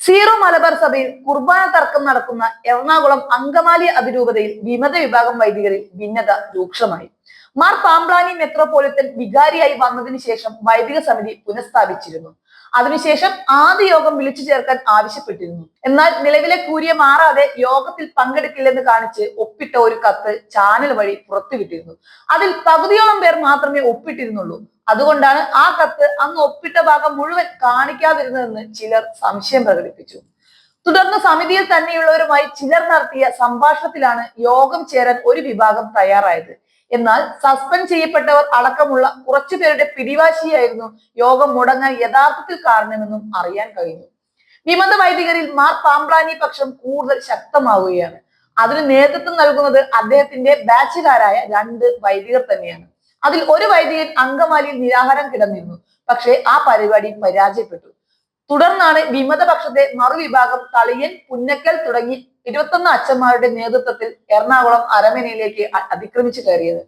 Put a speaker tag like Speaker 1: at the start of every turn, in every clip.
Speaker 1: Zero Malabar സഭയിൽ കുർബാന തർക്കം നടക്കുന്ന എറണാകുളം അങ്കമാലി അതിരൂപതയിൽ വിമത വിഭാഗം വൈദികരിൽ ഭിന്നത രൂക്ഷമായി. മാർ പാമ്പ്ലാനി മെത്രോപൊളിറ്റൻ വികാരിയായി വന്നതിന് ശേഷം വൈദിക സമിതി പുനഃസ്ഥാപിച്ചിരുന്നു. അതിനുശേഷം ആദ്യ യോഗം വിളിച്ചു ചേർക്കാൻ ആവശ്യപ്പെട്ടിരുന്നു. എന്നാൽ നിലവിലെ കൂരിയ മാറാതെ യോഗത്തിൽ പങ്കെടുക്കില്ലെന്ന് കാണിച്ച് ഒപ്പിട്ട ഒരു കത്ത് ചാനൽ വഴി പുറത്തുവിട്ടിരുന്നു. അതിൽ പകുതിയോളം പേർ മാത്രമേ ഒപ്പിട്ടിരുന്നുള്ളൂ. അതുകൊണ്ടാണ് ആ കത്ത് അന്ന് ഒപ്പിട്ട ഭാഗം മുഴുവൻ കാണിക്കാതിരുന്നതെന്ന് ചിലർ സംശയം പ്രകടിപ്പിച്ചു. തുടർന്ന് സമിതിയിൽ തന്നെയുള്ളവരുമായി ചിലർ നടത്തിയ സംഭാഷണത്തിലാണ് യോഗം ചേരാൻ ഒരു വിഭാഗം തയ്യാറായത്. എന്നാൽ സസ്പെൻഡ് ചെയ്യപ്പെട്ടവർ അടക്കമുള്ള കുറച്ചു പേരുടെ പിടിവാശിയായിരുന്നു യോഗം മുടങ്ങാൻ യഥാർത്ഥത്തിൽ കാരണമെന്നും അറിയാൻ കഴിഞ്ഞു. വിമത വൈദികരിൽ മാർ പാമ്പ്രാനി പക്ഷം കൂടുതൽ ശക്തമാവുകയാണ്. അതിന് നേതൃത്വം നൽകുന്നത് അദ്ദേഹത്തിന്റെ ബാച്ചുകാരായ രണ്ട് വൈദികർ തന്നെയാണ്. അതിൽ ഒരു വൈദികൻ അങ്കമാലിയിൽ നിരാഹാരം കിടന്നിരുന്നു. പക്ഷേ ആ പരിപാടി പരാജയപ്പെട്ടു. തുടർന്നാണ് വിമതപക്ഷത്തെ മറുവിഭാഗം തളിയൻ പുന്നക്കൽ തുടങ്ങി ഇരുപത്തൊന്ന് അച്ഛന്മാരുടെ നേതൃത്വത്തിൽ എറണാകുളം അരമനയിലേക്ക് അതിക്രമിച്ചു കയറിയത്.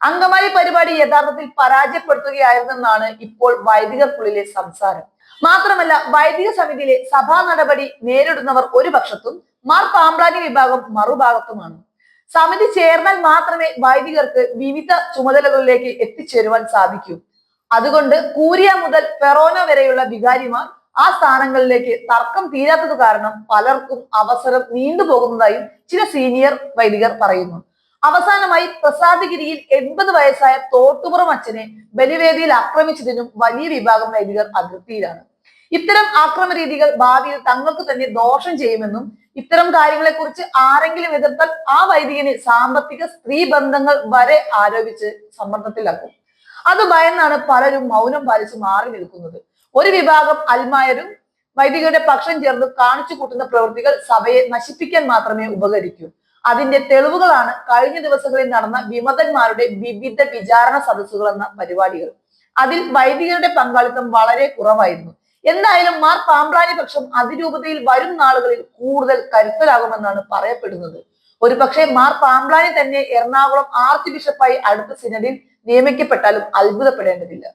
Speaker 1: അങ്കമാലി പരിപാടി യഥാർത്ഥത്തിൽ പരാജയപ്പെടുത്തുകയായിരുന്നെന്നാണ് ഇപ്പോൾ വൈദികർക്കുള്ളിലെ സംസാരം. മാത്രമല്ല വൈദിക സമിതിയിലെ സഭാ നടപടി നേരിടുന്നവർ ഒരു പക്ഷത്തും മാർ പാമ്പ്ലാനി വിഭാഗം മറുഭാഗത്തുമാണ്. സമിതി ചേർന്നാൽ മാത്രമേ വൈദികർക്ക് വിവിധ ചുമതലകളിലേക്ക് എത്തിച്ചേരുവാൻ സാധിക്കൂ. അതുകൊണ്ട് കൂരിയ മുതൽ ഫെറോന വരെയുള്ള വികാരിമാർ ആ സ്ഥാനങ്ങളിലേക്ക് തർക്കം തീരാത്തത് കാരണം പലർക്കും അവസരം നീണ്ടുപോകുന്നതായും ചില സീനിയർ വൈദികർ പറയുന്നു. അവസാനമായി പ്രസാദഗിരിയിൽ എൺപത് വയസ്സായ തോട്ടുപുറം അച്ഛനെ ബലിവേദിയിൽ ആക്രമിച്ചതിനും വലിയ വിഭാഗം വൈദികർ അതിർത്തിയിലാണ് ഇത്തരം ആക്രമ രീതികൾ ഭാവിയിൽ തങ്ങൾക്ക് തന്നെ ദോഷം ചെയ്യുമെന്നും ഇത്തരം കാര്യങ്ങളെക്കുറിച്ച് ആരെങ്കിലും എതിർത്താൽ ആ വൈദികന് സാമ്പത്തിക സ്ത്രീ ബന്ധങ്ങൾ വരെ ആരോപിച്ച് സമ്മർദ്ദത്തിലാക്കും. അത് ഭയന്നാണ് പലരും മൗനം പാലിച്ച് മാറി നിൽക്കുന്നത്. ഒരു വിഭാഗം അൽമായരും വൈദികരുടെ പക്ഷം ചേർന്ന് കാണിച്ചു കൂട്ടുന്ന പ്രവൃത്തികൾ സഭയെ നശിപ്പിക്കാൻ മാത്രമേ ഉപകരിക്കൂ. അതിന്റെ തെളിവുകളാണ് കഴിഞ്ഞ ദിവസങ്ങളിൽ നടന്ന വിമതന്മാരുടെ വിവിധ വിചാരണ സദസ്സുകൾ എന്ന പരിപാടികൾ. അതിൽ വൈദികരുടെ പങ്കാളിത്തം വളരെ കുറവായിരുന്നു. എന്തായാലും മാർ പാമ്പ്രാനി പക്ഷം അതിരൂപതയിൽ വരും നാളുകളിൽ കൂടുതൽ കരുത്തലാകുമെന്നാണ് പറയപ്പെടുന്നത്. ഒരു പക്ഷേ മാർ പാമ്പ്രാനി തന്നെ എറണാകുളം ആർച്ച് ബിഷപ്പായി അടുത്ത സിനഡിൽ നിയമിക്കപ്പെട്ടാലും അത്ഭുതപ്പെടേണ്ടതില്ല.